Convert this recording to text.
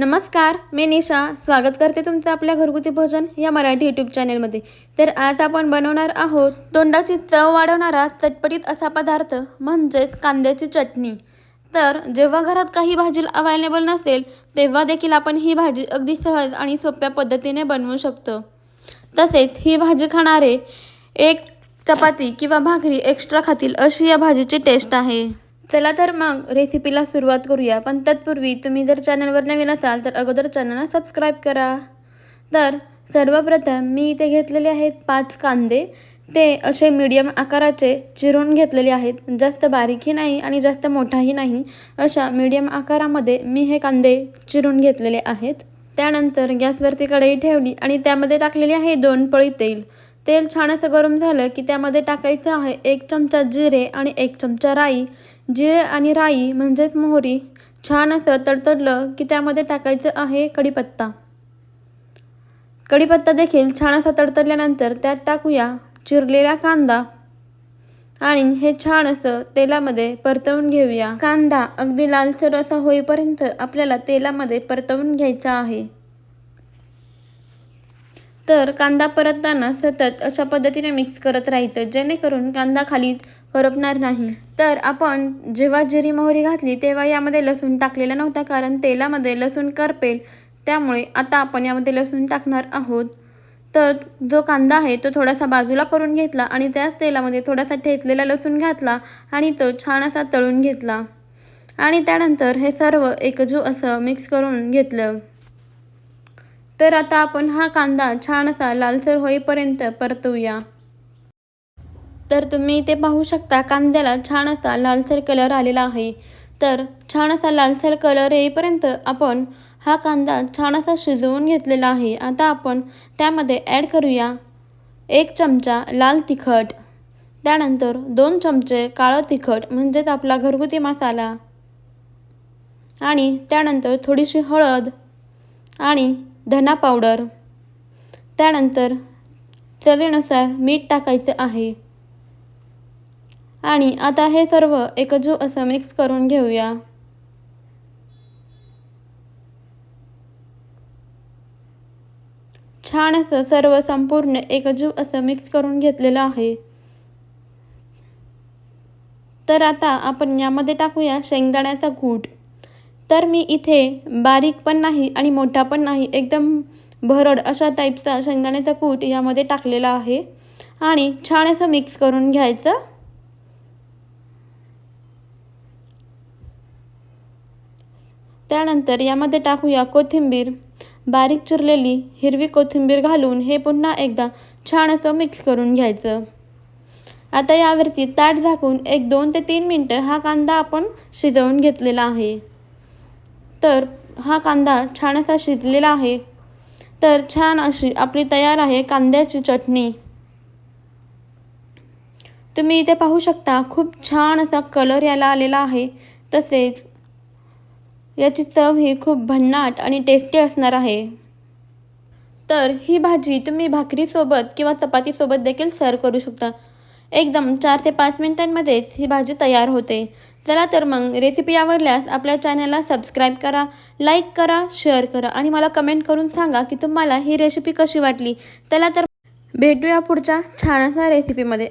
नमस्कार मी निशा. स्वागत करते तुमचं आपल्या घरगुती भोजन या मराठी यूट्यूब चॅनेलमध्ये तर आज आपण बनवणार आहोत तोंडाची चव वाढवणारा चटपटीत असा पदार्थ म्हणजेच कांद्याची चटणी. तर जेव्हा घरात काही भाजी अवेलेबल नसेल तेव्हा देखील आपण ही भाजी अगदी सहज आणि सोप्या पद्धतीने बनवू शकतो. तसेच ही भाजी खाणारे एक चपाती किंवा भाकरी एक्स्ट्रा खातील अशी या भाजीची टेस्ट आहे. चला तर मग रेसिपीला सुरुवात करूया. पण तत्पूर्वी तुम्ही जर चॅनलवर नवीन असाल तर अगोदर चॅनलला सबस्क्राईब करा. तर सर्वप्रथम मी इथे घेतलेले आहेत पाच कांदे. ते असे मीडियम आकाराचे चिरून घेतलेले आहेत. जास्त बारीकही नाही आणि जास्त मोठाही नाही. अशा मीडियम आकारामध्ये मी हे कांदे चिरून घेतलेले आहेत. त्यानंतर गॅसवरती कढई ठेवली आणि त्यामध्ये टाकलेले आहे दोन पळी तेल. तेल छान असं गरम झालं की त्यामध्ये टाकायचं आहे एक चमचा जिरे आणि एक चमचा राई. जिरे आणि राई म्हणजेच मोहरी छान असं तडतडलं की त्यामध्ये टाकायचं आहे कढीपत्ता. कढीपत्ता देखील छान असा तडतडल्यानंतर त्यात टाकूया चिरलेला कांदा. आणि हे छान असं तेलामध्ये परतवून घेऊया. कांदा अगदी लालसर असा होईपर्यंत आपल्याला तेलामध्ये परतवून घ्यायचा आहे. तर कांदा परतताना सतत अशा पद्धतीने मिक्स करत राहायचं जेणेकरून कांदा खाली करपणार नाही. तर आपण जेव्हा जिरी मोहरी घातली तेव्हा यामध्ये लसूण टाकलेला नव्हता कारण तेलामध्ये लसूण करपेल. त्यामुळे आता आपण यामध्ये लसूण टाकणार आहोत. तर जो कांदा आहे तो थोडासा बाजूला करून घेतला आणि त्याच तेलामध्ये थोडासा ठेचलेला लसूण घातला आणि तो छान असा तळून घेतला. आणि त्यानंतर हे सर्व एकजू असं मिक्स करून घेतलं. तर आता आपण हा कांदा छान असा लालसर होईपर्यंत परतूया. तर तुम्ही इथे पाहू शकता कांद्याला छान असा लालसर कलर आलेला आहे. तर छान असा लालसर कलर येईपर्यंत आपण हा कांदा छान असा शिजवून घेतलेला आहे. आता आपण त्यामध्ये ॲड करूया एक चमचा लाल तिखट त्यानंतर दोन चमचे काळं तिखट म्हणजेच आपला घरगुती मसाला आणि त्यानंतर थोडीशी हळद आणि धना पावडर. त्यानंतर चवीनुसार मीठ टाकायचं आहे. आणि आता हे सर्व एकजू असं मिक्स करून घेऊया. छान असं सर्व संपूर्ण एकजू असं मिक्स करून घेतलेलं आहे. तर आता आपण यामध्ये टाकूया शेंगदाण्याचा कूट. तर मी इथे बारीक पण नाही आणि मोठा पण नाही एकदम भरड अशा टाईपचा शेंगदाण्याचा कूट यामध्ये टाकलेला आहे. आणि छान असं मिक्स करून घ्यायचं. त्यानंतर यामध्ये टाकूया कोथिंबीर. बारीक चिरलेली हिरवी कोथिंबीर घालून हे पुन्हा एकदा छान असं मिक्स करून घ्यायचं. आता यावरती ताट झाकून एक दोन ते तीन मिनटं हा कांदा आपण शिजवून घेतलेला आहे. तर हा कांदा छान असा शिजलेला आहे. तर छान अशी आपली तयार आहे कांद्याची चटणी. तुम्ही इथे पाहू शकता खूप छान असा कलर याला आलेला आहे. तसेच याची चव ही खूप भन्नाट आणि टेस्टी असणार आहे. तर ही भाजी तुम्ही भाकरीसोबत किंवा चपातीसोबत देखील सर्व करू शकता. एकदम चार ते पाच मिनिटांमध्येच ही भाजी तयार होते. चला तर मग रेसिपी आवडल्यास आपल्या चॅनलला सबस्क्राईब करा लाईक करा शेअर करा आणि मला कमेंट करून सांगा की तुम्हाला ही रेसिपी कशी वाटली. चला तर भेटूया पुढच्या छान असा रेसिपीमध्ये